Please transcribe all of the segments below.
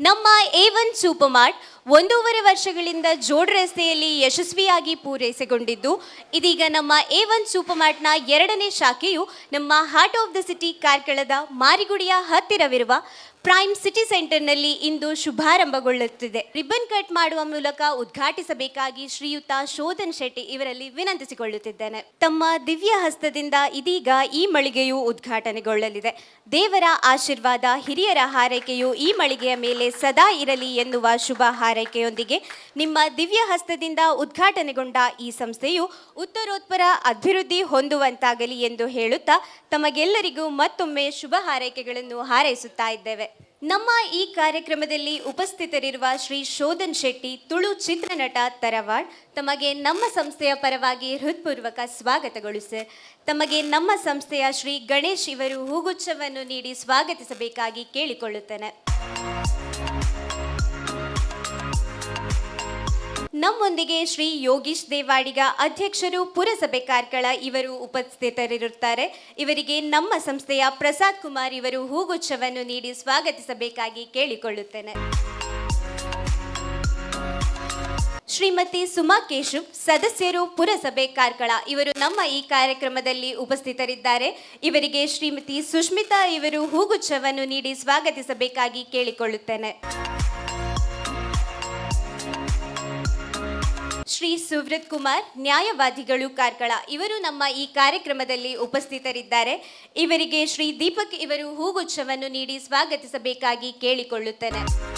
ನಮ್ಮ A one super mart ಒಂದೂವರೆ ವರ್ಷಗಳಿಂದ ಜೋಡ್ ರಸ್ತೆಯಲ್ಲಿ ಯಶಸ್ವಿಯಾಗಿ ಪೂರೈಸಿಕೊಂಡಿದ್ದು, ಇದೀಗ ನಮ್ಮ ಎ ಒನ್ ಸೂಪರ್ ಮಾರ್ಟ್ನ ಎರಡನೇ ಶಾಖೆಯು ನಮ್ಮ ಹಾರ್ಟ್ ಆಫ್ ದ ಸಿಟಿ ಕಾರ್ಕಳದ ಮಾರಿಗುಡಿಯ ಹತ್ತಿರವಿರುವ ಪ್ರೈಮ್ ಸಿಟಿ ಸೆಂಟರ್ನಲ್ಲಿ ಇಂದು ಶುಭಾರಂಭಗೊಳ್ಳುತ್ತಿದೆ. ರಿಬ್ಬನ್ ಕಟ್ ಮಾಡುವ ಮೂಲಕ ಉದ್ಘಾಟಿಸಬೇಕಾಗಿ ಶ್ರೀಯುತ ಶೋಧನ್ ಶೆಟ್ಟಿ ಇವರಲ್ಲಿ ವಿನಂತಿಸಿಕೊಳ್ಳುತ್ತಿದ್ದೇನೆ. ತಮ್ಮ ದಿವ್ಯ ಹಸ್ತದಿಂದ ಇದೀಗ ಈ ಮಳಿಗೆಯು ಉದ್ಘಾಟನೆಗೊಳ್ಳಲಿದೆ. ದೇವರ ಆಶೀರ್ವಾದ, ಹಿರಿಯರ ಹಾರೈಕೆಯು ಈ ಮಳಿಗೆಯ ಮೇಲೆ ಸದಾ ಇರಲಿ ಎನ್ನುವ ಶುಭ ಹಾರೈಕೆಯೊಂದಿಗೆ ನಿಮ್ಮ ದಿವ್ಯ ಹಸ್ತದಿಂದ ಉದ್ಘಾಟನೆಗೊಂಡ ಈ ಸಂಸ್ಥೆಯು ಉತ್ತರೋತ್ತರ ಅಭಿವೃದ್ಧಿ ಹೊಂದುವಂತಾಗಲಿ ಎಂದು ಹೇಳುತ್ತಾ ತಮಗೆಲ್ಲರಿಗೂ ಮತ್ತೊಮ್ಮೆ ಶುಭ ಹಾರೈಕೆಗಳನ್ನು ಹಾರೈಸುತ್ತಾ ಇದ್ದೇವೆ. ನಮ್ಮ ಈ ಕಾರ್ಯಕ್ರಮದಲ್ಲಿ ಉಪಸ್ಥಿತರಿರುವ ಶ್ರೀ ಶೋಧನ್ ಶೆಟ್ಟಿ, ತುಳು ಚಿತ್ರನಟ ತರವಾಡ್, ತಮಗೆ ನಮ್ಮ ಸಂಸ್ಥೆಯ ಪರವಾಗಿ ಹೃತ್ಪೂರ್ವಕ ಸ್ವಾಗತಗಳು, ಸರ್. ತಮಗೆ ನಮ್ಮ ಸಂಸ್ಥೆಯ ಶ್ರೀ ಗಣೇಶ್ ಇವರು ಹೂಗುಚ್ಛವನ್ನು ನೀಡಿ ಸ್ವಾಗತಿಸಬೇಕಾಗಿ ಕೇಳಿಕೊಳ್ಳುತ್ತೇನೆ. ನಮ್ಮೊಂದಿಗೆ ಶ್ರೀ ಯೋಗೀಶ್ ದೇವಾಡಿಗ ಅಧ್ಯಕ್ಷರು ಪುರಸಭೆ ಕಾರ್ಕಳ ಇವರು ಉಪಸ್ಥಿತರಿರುತ್ತಾರೆ. ಇವರಿಗೆ ನಮ್ಮ ಸಂಸ್ಥೆಯ ಪ್ರಸಾದ್ ಕುಮಾರ್ ಇವರು ಹೂಗುಚ್ಛವನ್ನು ನೀಡಿ ಸ್ವಾಗತಿಸಬೇಕಾಗಿ ಕೇಳಿಕೊಳ್ಳುತ್ತೇನೆ. ಶ್ರೀಮತಿ ಸುಮಾ ಕೇಶು, ಸದಸ್ಯರು ಪುರಸಭೆ ಕಾರ್ಕಳ ಇವರು ನಮ್ಮ ಈ ಕಾರ್ಯಕ್ರಮದಲ್ಲಿ ಉಪಸ್ಥಿತರಿದ್ದಾರೆ. ಇವರಿಗೆ ಶ್ರೀಮತಿ ಸುಷ್ಮಿತಾ ಇವರು ಹೂಗುಚ್ಛವನ್ನು ನೀಡಿ ಸ್ವಾಗತಿಸಬೇಕಾಗಿ ಕೇಳಿಕೊಳ್ಳುತ್ತೇನೆ. ಶ್ರೀ ಸುವ್ರತ್ ಕುಮಾರ್, ನ್ಯಾಯವಾದಿಗಳು ಕಾರ್ಕಳ, ಇವರು ನಮ್ಮ ಈ ಕಾರ್ಯಕ್ರಮದಲ್ಲಿ ಉಪಸ್ಥಿತರಿದ್ದಾರೆ. ಇವರಿಗೆ ಶ್ರೀ ದೀಪಕ್ ಇವರು ಹೂಗುಚ್ಛವನ್ನು ನೀಡಿ ಸ್ವಾಗತಿಸಬೇಕಾಗಿ ಕೇಳಿಕೊಳ್ಳುತ್ತೇನೆ.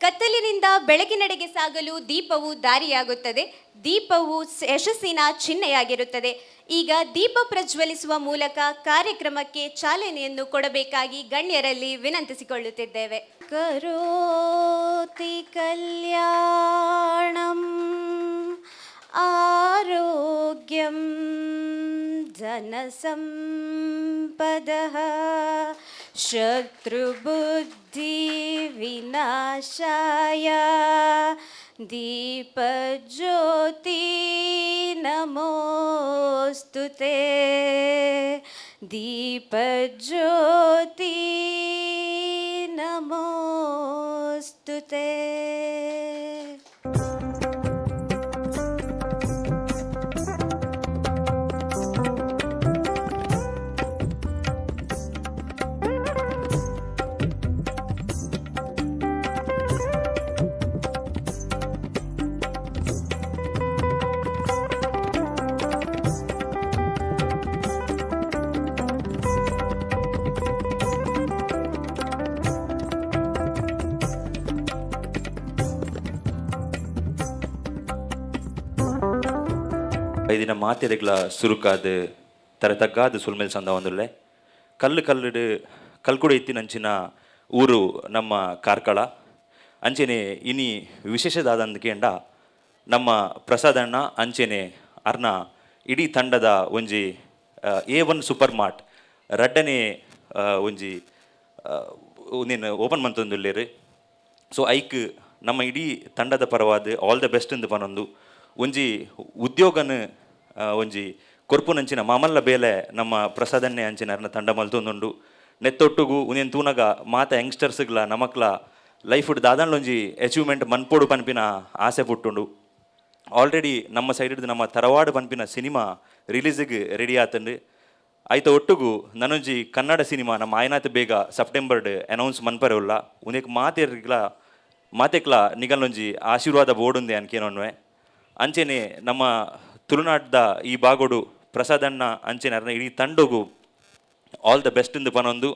ಕತ್ತಲಿನಿಂದ ಬೆಳಕಿನೆಡೆಗೆ ಸಾಗಲು ದೀಪವು ದಾರಿಯಾಗುತ್ತದೆ. ದೀಪವು ಯಶಸ್ಸಿನ ಚಿಹ್ನೆಯಾಗಿರುತ್ತದೆ. ಈಗ ದೀಪ ಪ್ರಜ್ವಲಿಸುವ ಮೂಲಕ ಕಾರ್ಯಕ್ರಮಕ್ಕೆ ಚಾಲನೆಯನ್ನು ಕೊಡಬೇಕಾಗಿ ಗಣ್ಯರಲ್ಲಿ ವಿನಂತಿಸಿಕೊಳ್ಳುತ್ತಿದ್ದೇವೆ. ಕರೋತಿ ಕಲ್ಯಾಣಂ ಆರೋಗ್ಯಂ ಜನಸಂಪದಃ शत्रुबुद्धिविनाशाय दीपज्योति नमोऽस्तु ते। दीपज्योति नमोऽस्तु ते। ಐದಿನ ಮಾತೆರೆಗ್ಲ ಸುರುಕಾದು ತರ ತಗ್ಗಾದು ಸುಲ್ಮೇಲ್ ಸಂದ ಒಂದುಲ್ಲೆ ಕಲ್ಲು ಕಲ್ಲುಡು, ಕಲ್ಕುಡ ಇತ್ತಿನಂಚಿನ ಊರು ನಮ್ಮ ಕಾರ್ಕಳ. ಅಂಚೆನೆ ಇನಿ ವಿಶೇಷದಾದಂದು ಕೇಂಡ, ನಮ್ಮ ಪ್ರಸಾದಣ್ಣ ಅಂಚೆನೆ ಅರ್ನ ಇಡೀ ತಂಡದ ಒಂಜಿ ಎ ಒನ್ ಸೂಪರ್ ಮಾರ್ಟ್, ರಡ್ಡನೆ ಒಂಜಿ ನೀನು ಓಪನ್ ಮಂತೊಂದುಲ್ಲೇರು ಸೊ ಐಕ್ ನಮ್ಮ ಇಡೀ ತಂಡದ ಪರವಾದ, ಆಲ್ ದ ಬೆಸ್ಟ್ ಎಂದು ಪನೊಂದು. ಒಂಜಿ ಉದ್ಯೋಗನ ಒಂಜಿ ಕೊರ್ಪುನಂಚಿನ ಮಾಮಲ್ಲ ಬೇಲೆ ನಮ್ಮ ಪ್ರಸಾದನ್ನೇ ಅಂಚಿನ ತಂಡ ಮಲ್ತೊಂದುಂಡು ನೆತ್ತೊಟ್ಟುಗು ಉನೇನ್ ತೂನಗ ಮಾತ ಯಂಗ್ಸ್ಟರ್ಸ್ಗ್ಲ, ನಮಕ್ಲ ಲೈಫ್ ದಾದಾಂಡ್ಲೊಂಜಿ ಅಚೀವ್ಮೆಂಟ್ ಮನ್ಪೋಡು ಪನ್ಪಿನ ಆಸೆ ಪುಟ್ಟುಂಡು. ಆಲ್ರೆಡಿ ನಮ್ಮ ಸೈಡ್ ನಮ್ಮ ತರವಾಡು ಪನ್ಪಿನ ಸಿನಿಮಾ ರಿಲೀಸಿಗೆ ರೆಡಿ ಆತಂಡು. ಆಯ್ತ ಒಟ್ಟುಗು ನನೊಂಜಿ ಕನ್ನಡ ಸಿನಿಮಾ ನಮ್ಮ ಆಯ್ನಾತ್ ಬೇಗ ಸೆಪ್ಟೆಂಬರ್ಡ್ ಅನೌನ್ಸ್ ಮನ್ಪರೆ ಉಲ್ಲ ಉನೇಕ್ ಮಾತೆರ್ಗ್ಲ, ಮಾತೆಕ್ಲ ನಿಗಲ್ನೊಂಜಿ ಆಶೀರ್ವಾದ ಬೋಡುಂದೆ ಅನ್ಕೇನೊನ್ವೆ. ಅಂಚೆನೆ ನಮ್ಮ ತುಳುನಾಡ್ದ ಈ ಬಾಗೋಡು ಪ್ರಸಾದಣ್ಣ ಅಂಚೆನೆ ಅರ್ನ ಇಡೀ ತಂಡಗು ಆಲ್ ದ ಬೆಸ್ಟ್ ಇಂದು ಪನೊಂದು.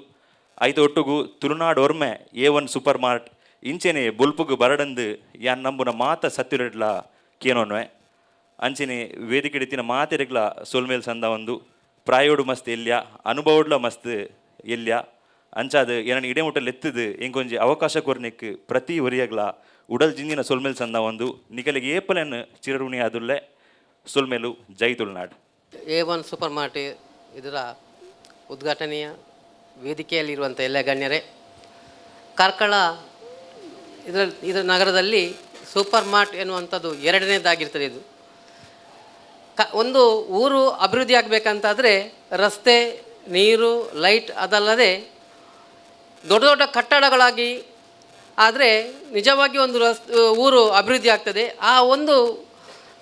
ಐತ ಒಟ್ಟುಗು ತುಳುನಾಡು ಒರ್ಮೆ ಎ ಒನ್ ಸೂಪರ್ ಮಾರ್ಟ್ ಇಂಚೆನೆ ಬುಲ್ಪುಗು ಬರಡಂದು ಯಾನ್ ನಂಬುನ ಮಾತ ಸತ್ತಿರಡ್ಲ ಕೇನೋನ್ವೆ. ಅಂಚೆನೆ ವೇದಿಕೆ ಇಡಿತಿನ ಮಾತಿರಗ್ಲ ಸೋಲ್ಮೇಲ್ ಸಂದ ಒಂದು. ಪ್ರಾಯೋಡು ಮಸ್ತ್ ಎಲ್ಯ, ಅನುಭವಡ್ಲ ಮಸ್ತ್ ಎಲ್ಯ. ಅಂಚಾದು ಏನನ್ನ ಇಡೆಮುಟ್ಟಲ್ಲಿ ಎತ್ತದು ಎಂಕೊಂಜಿ ಅವಕಾಶ ಕೊರ್ನಿಕ್ ಪ್ರತಿ ಒರಿಯಗ್ಲ ಉಡಲ್ ಜಿಂದಿನ ಸೊಲ್ಮೇಲ್ ಸಂದ ಒಂದು. ನಿಗಲಿಗೆ ಏಪಲೆನ್ ಚಿರರುಣಿ ಆದುಲ್ಲೆ. ಸೊಲ್ಮೇಲು ಜೈ Tulunad. A one super mart ಇದರ ಉದ್ಘಾಟನೆಯ ವೇದಿಕೆಯಲ್ಲಿರುವಂಥ ಎಲ್ಲ ಗಣ್ಯರೇ, ಕಾರ್ಕಳ ಇದರ ಇದರ ನಗರದಲ್ಲಿ ಸೂಪರ್ ಮಾರ್ಟ್ ಎನ್ನುವಂಥದ್ದು ಎರಡನೇದಾಗಿರ್ತದೆ ಇದು. ಕ, ಒಂದು ಊರು ಅಭಿವೃದ್ಧಿ ಆಗಬೇಕಂತಾದರೆ ರಸ್ತೆ, ನೀರು, ಲೈಟ್ ಅದಲ್ಲದೆ ದೊಡ್ಡ ದೊಡ್ಡ ಕಟ್ಟಡಗಳಾಗಿ, ಆದರೆ ನಿಜವಾಗಿ ಒಂದು ರಸ್, ಊರು ಅಭಿವೃದ್ಧಿ ಆಗ್ತದೆ. ಆ ಒಂದು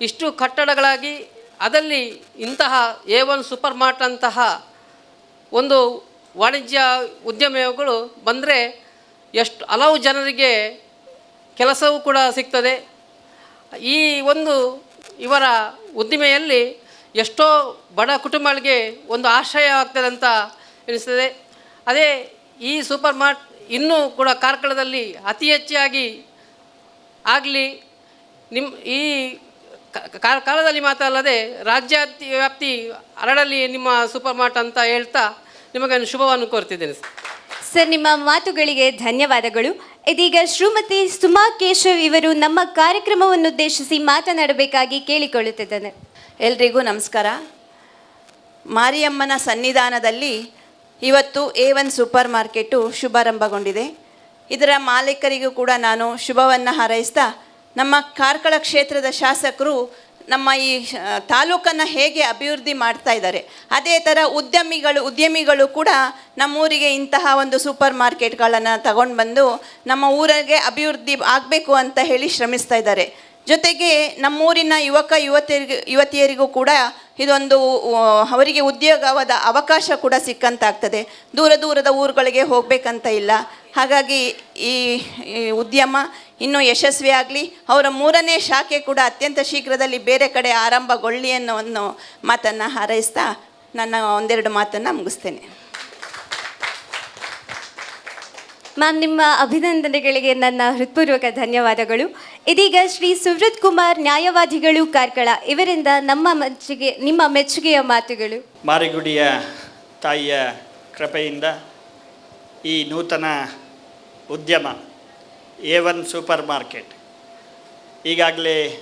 ಇಷ್ಟು ಕಟ್ಟಡಗಳಾಗಿ ಅದಲ್ಲಿ ಇಂತಹ ಎ ಒನ್ ಸೂಪರ್ ಮಾರ್ಟ್ ಅಂತಹ ಒಂದು ವಾಣಿಜ್ಯ ಉದ್ಯಮಗಳು ಬಂದರೆ ಎಷ್ಟು ಹಲವು ಜನರಿಗೆ ಕೆಲಸವೂ ಕೂಡ ಸಿಗ್ತದೆ. ಈ ಒಂದು ಇವರ ಉದ್ದಿಮೆಯಲ್ಲಿ ಎಷ್ಟೋ ಬಡ ಕುಟುಂಬಗಳಿಗೆ ಒಂದು ಆಶ್ರಯವಾಗ್ತದೆ ಅಂತ ಎನಿಸ್ತದೆ. ಅದೇ ಈ ಸೂಪರ್ ಮಾರ್ಟ್ ಇನ್ನೂ ಕೂಡ ಕಾರ್ಕಳದಲ್ಲಿ ಅತಿ ಹೆಚ್ಚಾಗಿ ಆಗಲಿ ನಿಮ್ಮ ಈ ಕಾಲದಲ್ಲಿ ಮಾತ್ರ ಅಲ್ಲದೆ ರಾಜ್ಯ ವ್ಯಾಪ್ತಿ ಅರಡಲ್ಲಿ ನಿಮ್ಮ ಸೂಪರ್ ಮಾರ್ಟ್ ಅಂತ ಹೇಳ್ತಾ ನಿಮಗೆ ಶುಭವನ್ನು ಕೋರ್ತಿದ್ದೇನೆ ಸರ್. ಸರ್ ನಿಮ್ಮ ಮಾತುಗಳಿಗೆ ಧನ್ಯವಾದಗಳು. ಇದೀಗ ಶ್ರೀಮತಿ ಸುಮಾ ಕೇಶವ್ ಇವರು ನಮ್ಮ ಕಾರ್ಯಕ್ರಮವನ್ನುದ್ದೇಶಿಸಿ ಮಾತನಾಡಬೇಕಾಗಿ ಕೇಳಿಕೊಳ್ಳುತ್ತಿದ್ದೇನೆ. ಎಲ್ರಿಗೂ ನಮಸ್ಕಾರ. ಮಾರಿಯಮ್ಮನ ಸನ್ನಿಧಾನದಲ್ಲಿ ಇವತ್ತು ಎ ಒನ್ ಸೂಪರ್ ಮಾರ್ಕೆಟು ಶುಭಾರಂಭಗೊಂಡಿದೆ. ಇದರ ಮಾಲೀಕರಿಗೂ ಕೂಡ ನಾನು ಶುಭವನ್ನು ಹಾರೈಸ್ತಾ ನಮ್ಮ ಕಾರ್ಕಳ ಕ್ಷೇತ್ರದ ಶಾಸಕರು ನಮ್ಮ ಈ ತಾಲೂಕನ್ನು ಹೇಗೆ ಅಭಿವೃದ್ಧಿ ಮಾಡ್ತಾ ಇದ್ದಾರೆ. ಅದೇ ಥರ ಉದ್ಯಮಿಗಳು ಉದ್ಯಮಿಗಳು ಕೂಡ ನಮ್ಮೂರಿಗೆ ಇಂತಹ ಒಂದು ಸೂಪರ್ ಮಾರ್ಕೆಟ್ಗಳನ್ನು ತಗೊಂಡು ಬಂದು ನಮ್ಮ ಊರಿಗೆ ಅಭಿವೃದ್ಧಿ ಆಗಬೇಕು ಅಂತ ಹೇಳಿ ಶ್ರಮಿಸ್ತಾ ಇದ್ದಾರೆ. ಜೊತೆಗೆ ನಮ್ಮೂರಿನ ಯುವಕ ಯುವತಿಯರಿಗೂ ಯುವತಿಯರಿಗೂ ಕೂಡ ಇದೊಂದು ಅವರಿಗೆ ಉದ್ಯೋಗವಾದ ಅವಕಾಶ ಕೂಡ ಸಿಕ್ಕಂತಾಗ್ತದೆ. ದೂರ ದೂರದ ಊರುಗಳಿಗೆ ಹೋಗಬೇಕಂತ ಇಲ್ಲ. ಹಾಗಾಗಿ ಈ ಈ ಉದ್ಯಮ ಇನ್ನೂ ಯಶಸ್ವಿಯಾಗಲಿ. ಅವರ ಮೂರನೇ ಶಾಖೆ ಕೂಡ ಅತ್ಯಂತ ಶೀಘ್ರದಲ್ಲಿ ಬೇರೆ ಕಡೆ ಆರಂಭಗೊಳ್ಳಿ ಅನ್ನೋ ಒಂದು ಮಾತನ್ನು ಹಾರೈಸ್ತಾ ನನ್ನ ಒಂದೆರಡು ಮಾತನ್ನು ಮುಗಿಸ್ತೇನೆ. ಮ್ಯಾಮ್ ನಿಮ್ಮ ಅಭಿನಂದನೆಗಳಿಗೆ ನನ್ನ ಹೃತ್ಪೂರ್ವಕ ಧನ್ಯವಾದಗಳು. ಇದೀಗ ಶ್ರೀ ಸುವ್ರತ್ ಕುಮಾರ್ ನ್ಯಾಯವಾದಿಗಳು ಕಾರ್ಕಳ ಇವರಿಂದ ನಮ್ಮ ಮೆಚ್ಚುಗೆ ನಿಮ್ಮ ಮೆಚ್ಚುಗೆಯ ಮಾತುಗಳು. ಮಾರಿಗುಡಿಯ ತಾಯಿಯ ಕೃಪೆಯಿಂದ ಈ ನೂತನ ಉದ್ಯಮ ಎ ಒನ್ ಸೂಪರ್ ಮಾರ್ಕೆಟ್ ಈಗಾಗಲೇ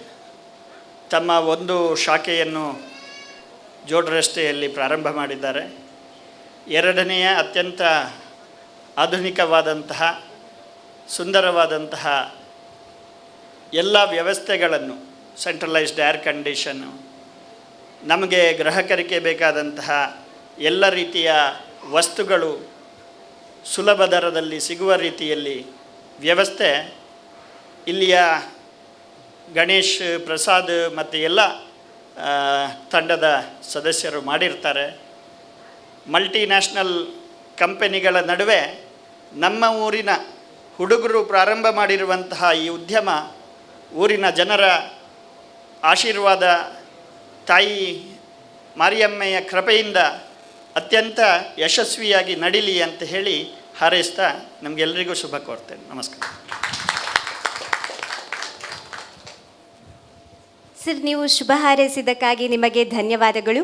ತಮ್ಮ ಒಂದು ಶಾಖೆಯನ್ನು ಜೋಡ್ ರಸ್ತೆಯಲ್ಲಿ ಪ್ರಾರಂಭ ಮಾಡಿದ್ದಾರೆ. ಎರಡನೆಯ ಅತ್ಯಂತ ಆಧುನಿಕವಾದಂತಹ, ಸುಂದರವಾದಂತಹ ಎಲ್ಲ ವ್ಯವಸ್ಥೆಗಳನ್ನು ಸೆಂಟ್ರಲೈಸ್ಡ್ ಏರ್ ಕಂಡೀಷನ್ನು ನಮಗೆ ಗ್ರಾಹಕರಿಗೆ ಬೇಕಾದಂತಹ ಎಲ್ಲ ರೀತಿಯ ವಸ್ತುಗಳು ಸುಲಭ ದರದಲ್ಲಿ ಸಿಗುವ ರೀತಿಯಲ್ಲಿ ವ್ಯವಸ್ಥೆ ಇಲ್ಲಿಯ ಗಣೇಶ್ ಪ್ರಸಾದ್ ಮತ್ತು ಎಲ್ಲ ತಂಡದ ಸದಸ್ಯರು ಮಾಡಿರ್ತಾರೆ. ಮಲ್ಟಿನ್ಯಾಷನಲ್ ಕಂಪನಿಗಳ ನಡುವೆ ನಮ್ಮ ಊರಿನ ಹುಡುಗರು ಪ್ರಾರಂಭ ಮಾಡಿರುವಂತಹ ಈ ಉದ್ಯಮ, ಊರಿನ ಜನರ ಆಶೀರ್ವಾದ ತಾಯಿ ಮಾರಿಯಮ್ಮೆಯ ಕೃಪೆಯಿಂದ ಅತ್ಯಂತ ಯಶಸ್ವಿಯಾಗಿ ನಡೀಲಿ ಅಂತ ಹೇಳಿ ಹಾರೈಸ್ತಾ ನಮಗೆಲ್ಲರಿಗೂ ಶುಭ ಕೋರ್ತೇನೆ. ನಮಸ್ಕಾರ. ಸರ್ ನೀವು ಶುಭ ಹಾರೈಸಿದ್ದಕ್ಕಾಗಿ ನಿಮಗೆ ಧನ್ಯವಾದಗಳು.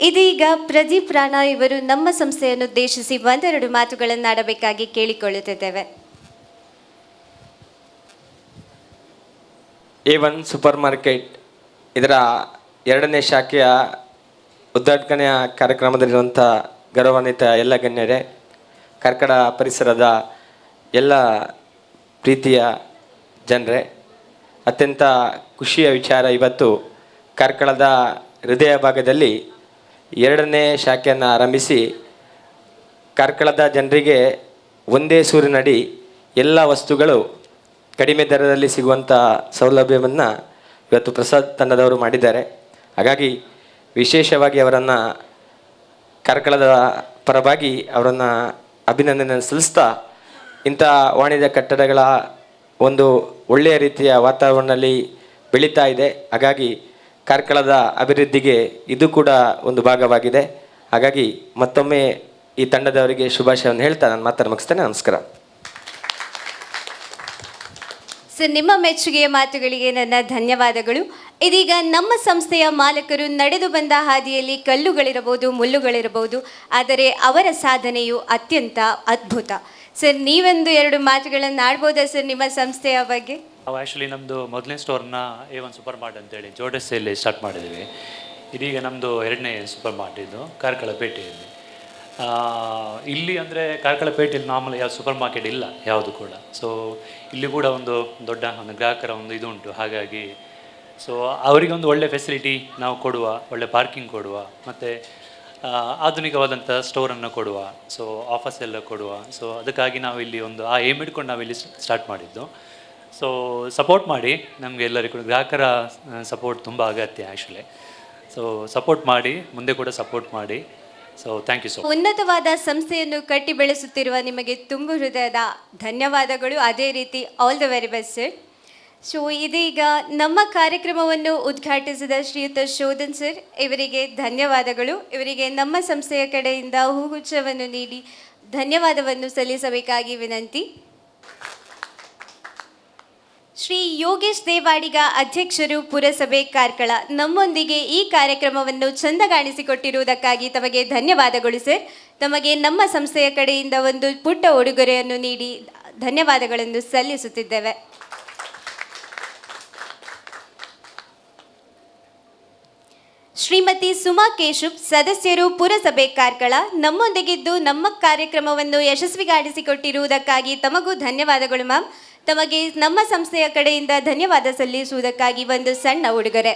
ಇದೀಗ ಪ್ರದೀಪ್ ರಾಣಾ ಇವರು ನಮ್ಮ ಸಂಸ್ಥೆಯನ್ನು ಉದ್ದೇಶಿಸಿ ಒಂದೆರಡು ಮಾತುಗಳನ್ನಾಡಬೇಕಾಗಿ ಕೇಳಿಕೊಳ್ಳುತ್ತಿದ್ದೇವೆ. ಎ ಒನ್ ಸೂಪರ್ ಮಾರ್ಕೆಟ್ ಇದರ ಎರಡನೇ ಶಾಖೆಯ ಉದ್ಘಾಟನೆಯ ಕಾರ್ಯಕ್ರಮದಲ್ಲಿರುವಂಥ ಗೌರವಾನ್ವಿತ ಎಲ್ಲ ಗಣ್ಯರೇ, ಕರ್ಕಡ ಪರಿಸರದ ಎಲ್ಲ ಪ್ರೀತಿಯ ಜನರೇ, ಅತ್ಯಂತ ಖುಷಿಯ ವಿಚಾರ ಇವತ್ತು ಕಾರ್ಕಳದ ಹೃದಯ ಭಾಗದಲ್ಲಿ ಎರಡನೇ ಶಾಖೆಯನ್ನು ಆರಂಭಿಸಿ ಕಾರ್ಕಳದ ಜನರಿಗೆ ಒಂದೇ ಸೂರಿನಡಿ ಎಲ್ಲ ವಸ್ತುಗಳು ಕಡಿಮೆ ದರದಲ್ಲಿ ಸಿಗುವಂಥ ಸೌಲಭ್ಯವನ್ನು ಇವತ್ತು ಪ್ರಸಾದ್ ತಂಡದವರು ಮಾಡಿದ್ದಾರೆ. ಹಾಗಾಗಿ ವಿಶೇಷವಾಗಿ ಅವರನ್ನು ಕಾರ್ಕಳದ ಪರವಾಗಿ ಅವರನ್ನು ಅಭಿನಂದನೆ ಸಲ್ಲಿಸ್ತಾ ಇಂಥ ವಾಣಿಜ್ಯ ಕಟ್ಟಡಗಳ ಒಂದು ಒಳ್ಳೆಯ ರೀತಿಯ ವಾತಾವರಣದಲ್ಲಿ ಬೆಳೀತಾ ಇದೆ. ಹಾಗಾಗಿ ಕಾರ್ಕಳದ ಅಭಿವೃದ್ಧಿಗೆ ಇದು ಕೂಡ ಒಂದು ಭಾಗವಾಗಿದೆ. ಹಾಗಾಗಿ ಮತ್ತೊಮ್ಮೆ ಈ ತಂಡದವರಿಗೆ ಶುಭಾಶಯವನ್ನು ಹೇಳ್ತಾ ನಾನು ಮಾತನ್ನು ಮುಗಿಸ್ತೇನೆ. ನಮಸ್ಕಾರ. ಸರ್, ನಿಮ್ಮ ಮೆಚ್ಚುಗೆಯ ಮಾತುಗಳಿಗೆ ನನ್ನ ಧನ್ಯವಾದಗಳು. ಇದೀಗ ನಮ್ಮ ಸಂಸ್ಥೆಯ ಮಾಲಕರು ನಡೆದು ಬಂದ ಹಾದಿಯಲ್ಲಿ ಕಲ್ಲುಗಳಿರಬಹುದು ಮುಳ್ಳುಗಳಿರಬಹುದು ಆದರೆ ಅವರ ಸಾಧನೆಯು ಅತ್ಯಂತ ಅದ್ಭುತ. ಸರ್ ನೀವೊಂದು ಎರಡು ಮಾತುಗಳನ್ನು ಆಡ್ಬೋದಾ ಸರ್ ನಿಮ್ಮ ಸಂಸ್ಥೆಯ ಬಗ್ಗೆ? ನಾವು ಆ್ಯಕ್ಚುಲಿ ನಮ್ಮದು ಮೊದಲನೇ ಸ್ಟೋರ್ನ ಎ ಒನ್ ಸೂಪರ್ ಮಾರ್ಟ್ ಅಂತೇಳಿ ಜೋಡಸೆಯಲ್ಲಿ ಸ್ಟಾರ್ಟ್ ಮಾಡಿದ್ದೀವಿ. ಇದೀಗ ನಮ್ಮದು ಎರಡನೇ ಸೂಪರ್ ಮಾರ್ಟ್ ಇದು ಕಾರ್ಕಳ ಪೇಟೆಯಲ್ಲಿ. ಆ, ಇಲ್ಲಿ ಅಂದರೆ ಕಾರ್ಕಳ ಪೇಟೆಯಲ್ಲಿ ನಾರ್ಮಲ್ ಯಾವ ಸೂಪರ್ ಮಾರ್ಕೆಟ್ ಇಲ್ಲ ಯಾವುದು ಕೂಡ. ಸೊ ಇಲ್ಲಿ ಕೂಡ ಒಂದು ದೊಡ್ಡ ಒಂದು ಗ್ರಾಹಕರ ಒಂದು ಇದು ಉಂಟು ಹಾಗಾಗಿ ಸೊ ಅವರಿಗೆ ಒಂದು ಒಳ್ಳೆ ಫೆಸಿಲಿಟಿ ನಾವು ಕೊಡುವ, ಒಳ್ಳೆ ಪಾರ್ಕಿಂಗ್ ಕೊಡುವ, ಮತ್ತು ಆಧುನಿಕವಾದಂಥ ಸ್ಟೋರನ್ನು ಕೊಡುವ ಸೊ ಆಫರ್ಸ್ ಎಲ್ಲ ಕೊಡುವ. ಸೊ ಅದಕ್ಕಾಗಿ ನಾವು ಇಲ್ಲಿ ಒಂದು, ಆ ಏಮ್ ಇಟ್ಕೊಂಡು ನಾವು ಇಲ್ಲಿ ಸ್ಟಾರ್ಟ್ ಮಾಡಿದ್ದು. ಸೊ ಸಪೋರ್ಟ್ ಮಾಡಿ, ನಮಗೆ ಎಲ್ಲರಿಗೂ ಕೂಡ ಗ್ರಾಹಕರ ಸಪೋರ್ಟ್ ತುಂಬ ಅಗತ್ಯ ಆ್ಯಕ್ಚುಲಿ ಸೊ ಸಪೋರ್ಟ್ ಮಾಡಿ, ಮುಂದೆ ಕೂಡ ಸಪೋರ್ಟ್ ಮಾಡಿ. ಸೊ ಥ್ಯಾಂಕ್ ಯು ಸೊ ಉನ್ನತವಾದ ಸಂಸ್ಥೆಯನ್ನು ಕಟ್ಟಿ ಬೆಳೆಸುತ್ತಿರುವ ನಿಮಗೆ ತುಂಬು ಹೃದಯದ ಧನ್ಯವಾದಗಳು. ಅದೇ ರೀತಿ all the very best sir so ಇದೀಗ ನಮ್ಮ ಕಾರ್ಯಕ್ರಮವನ್ನು ಉದ್ಘಾಟಿಸಿದ ಶ್ರೀಯುತ ಶೋಧನ್ ಸರ್, ಇವರಿಗೆ ಧನ್ಯವಾದಗಳು. ಇವರಿಗೆ ನಮ್ಮ ಸಂಸ್ಥೆಯ ಕಡೆಯಿಂದ ಹೂಗುಚ್ಛವನ್ನು ನೀಡಿ ಧನ್ಯವಾದವನ್ನು ಸಲ್ಲಿಸಬೇಕಾಗಿ ವಿನಂತಿ. ಶ್ರೀ ಯೋಗೇಶ್ ದೇವಾಡಿಗ ಅಧ್ಯಕ್ಷರು ಪುರಸಭೆ ಕಾರ್ಕಳ, ನಮ್ಮೊಂದಿಗೆ ಈ ಕಾರ್ಯಕ್ರಮವನ್ನು ಚಂದಗಾಣಿಸಿಕೊಟ್ಟಿರುವುದಕ್ಕಾಗಿ ತಮಗೆ ಧನ್ಯವಾದಗಳು ಸರ್. ತಮಗೆ ನಮ್ಮ ಸಂಸ್ಥೆಯ ಕಡೆಯಿಂದ ಒಂದು ಪುಟ್ಟ ಉಡುಗೊರೆಯನ್ನು ನೀಡಿ ಧನ್ಯವಾದಗಳನ್ನು ಸಲ್ಲಿಸುತ್ತಿದ್ದೇವೆ. ಶ್ರೀಮತಿ ಸುಮಾ ಕೇಶುಬ್ ಸದಸ್ಯರು ಪುರಸಭೆ ಕಾರ್ಕಳ ನಮ್ಮೊಂದಿಗಿದ್ದು ನಮ್ಮ ಕಾರ್ಯಕ್ರಮವನ್ನು ಯಶಸ್ವಿಗಾಡಿಸಿಕೊಟ್ಟಿರುವುದಕ್ಕಾಗಿ ತಮಗೂ ಧನ್ಯವಾದಗಳು, ಮ್ಯಾಮ್. ತಮಗೆ ನಮ್ಮ ಸಂಸ್ಥೆಯ ಕಡೆಯಿಂದ ಧನ್ಯವಾದ ಸಲ್ಲಿಸುವುದಕ್ಕಾಗಿ ಒಂದು ಸಣ್ಣ ಉಡುಗೊರೆ.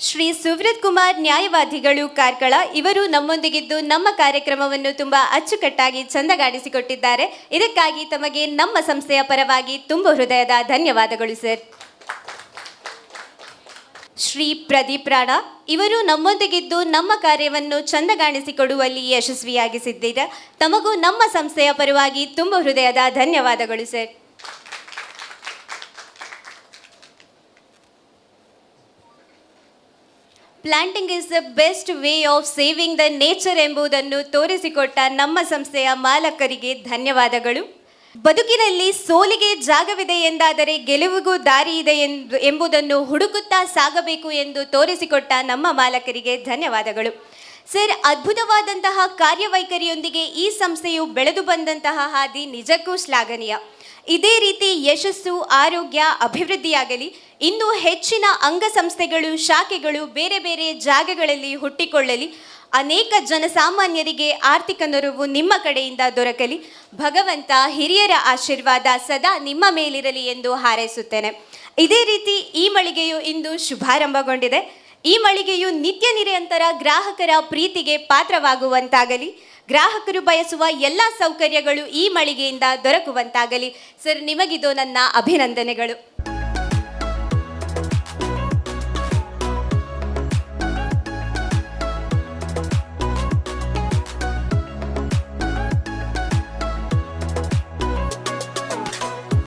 ಶ್ರೀ ಸುವ್ರತ್ ಕುಮಾರ್ ನ್ಯಾಯವಾದಿಗಳು ಕಾರ್ಕಳ, ಇವರು ನಮ್ಮೊಂದಿಗಿದ್ದು ನಮ್ಮ ಕಾರ್ಯಕ್ರಮವನ್ನು ತುಂಬ ಅಚ್ಚುಕಟ್ಟಾಗಿ ಚಂದಗಾಡಿಸಿಕೊಟ್ಟಿದ್ದಾರೆ. ಇದಕ್ಕಾಗಿ ತಮಗೆ ನಮ್ಮ ಸಂಸ್ಥೆಯ ಪರವಾಗಿ ತುಂಬ ಹೃದಯದ ಧನ್ಯವಾದಗಳು, ಸರ್. ಶ್ರೀ ಪ್ರದೀಪ್ ರಾಣ, ಇವರು ನಮ್ಮೊಂದಿಗಿದ್ದು ನಮ್ಮ ಕಾರ್ಯವನ್ನು ಚಂದಗಾಣಿಸಿಕೊಡುವಲ್ಲಿ ಯಶಸ್ವಿಯಾಗಿಸಿದ್ದೀರ. ತಮಗೂ ನಮ್ಮ ಸಂಸ್ಥೆಯ ಪರವಾಗಿ ತುಂಬ ಹೃದಯದ ಧನ್ಯವಾದಗಳು, sir. Planting is the best way of saving the nature ಎಂಬುದನ್ನು ತೋರಿಸಿಕೊಟ್ಟ ನಮ್ಮ ಸಂಸ್ಥೆಯ ಮಾಲಕರಿಗೆ ಧನ್ಯವಾದಗಳು. ಬದುಕಿನಲ್ಲಿ ಸೋಲಿಗೆ ಜಾಗವಿದೆ ಎಂದಾದರೆ ಗೆಲುವಿಗೂ ದಾರಿ ಇದೆ ಎಂದು ಎಂಬುದನ್ನು ಹುಡುಕುತ್ತಾ ಸಾಗಬೇಕು ಎಂದು ತೋರಿಸಿಕೊಟ್ಟ ನಮ್ಮ ಮಾಲಕರಿಗೆ ಧನ್ಯವಾದಗಳು. ಸರ್, ಅದ್ಭುತವಾದಂತಹ ಕಾರ್ಯವೈಖರಿಯೊಂದಿಗೆ ಈ ಸಂಸ್ಥೆಯು ಬೆಳೆದು ಬಂದಂತಹ ಹಾದಿ ನಿಜಕ್ಕೂ ಶ್ಲಾಘನೀಯ. ಇದೇ ರೀತಿ ಯಶಸ್ಸು, ಆರೋಗ್ಯ, ಅಭಿವೃದ್ಧಿಯಾಗಲಿ, ಇನ್ನೂ ಹೆಚ್ಚಿನ ಅಂಗಸಂಸ್ಥೆಗಳು, ಶಾಖೆಗಳು ಬೇರೆ ಬೇರೆ ಜಾಗಗಳಲ್ಲಿ ಹುಟ್ಟಿಕೊಳ್ಳಲಿ. ಅನೇಕ ಜನಸಾಮಾನ್ಯರಿಗೆ ಆರ್ಥಿಕ ನೆರವು ನಿಮ್ಮ ಕಡೆಯಿಂದ ದೊರಕಲಿ. ಭಗವಂತ ಹಿರಿಯರ ಆಶೀರ್ವಾದ ಸದಾ ನಿಮ್ಮ ಮೇಲಿರಲಿ ಎಂದು ಹಾರೈಸುತ್ತೇನೆ. ಇದೇ ರೀತಿ ಈ ಮಳಿಗೆಯು ಇಂದು ಶುಭಾರಂಭಗೊಂಡಿದೆ. ಈ ಮಳಿಗೆಯು ನಿತ್ಯ ನಿರಂತರ ಗ್ರಾಹಕರ ಪ್ರೀತಿಗೆ ಪಾತ್ರವಾಗುವಂತಾಗಲಿ. ಗ್ರಾಹಕರು ಬಯಸುವ ಎಲ್ಲ ಸೌಕರ್ಯಗಳು ಈ ಮಳಿಗೆಯಿಂದ ದೊರಕುವಂತಾಗಲಿ. ಸರ್, ನಿಮಗಿದು ನನ್ನ ಅಭಿನಂದನೆಗಳು.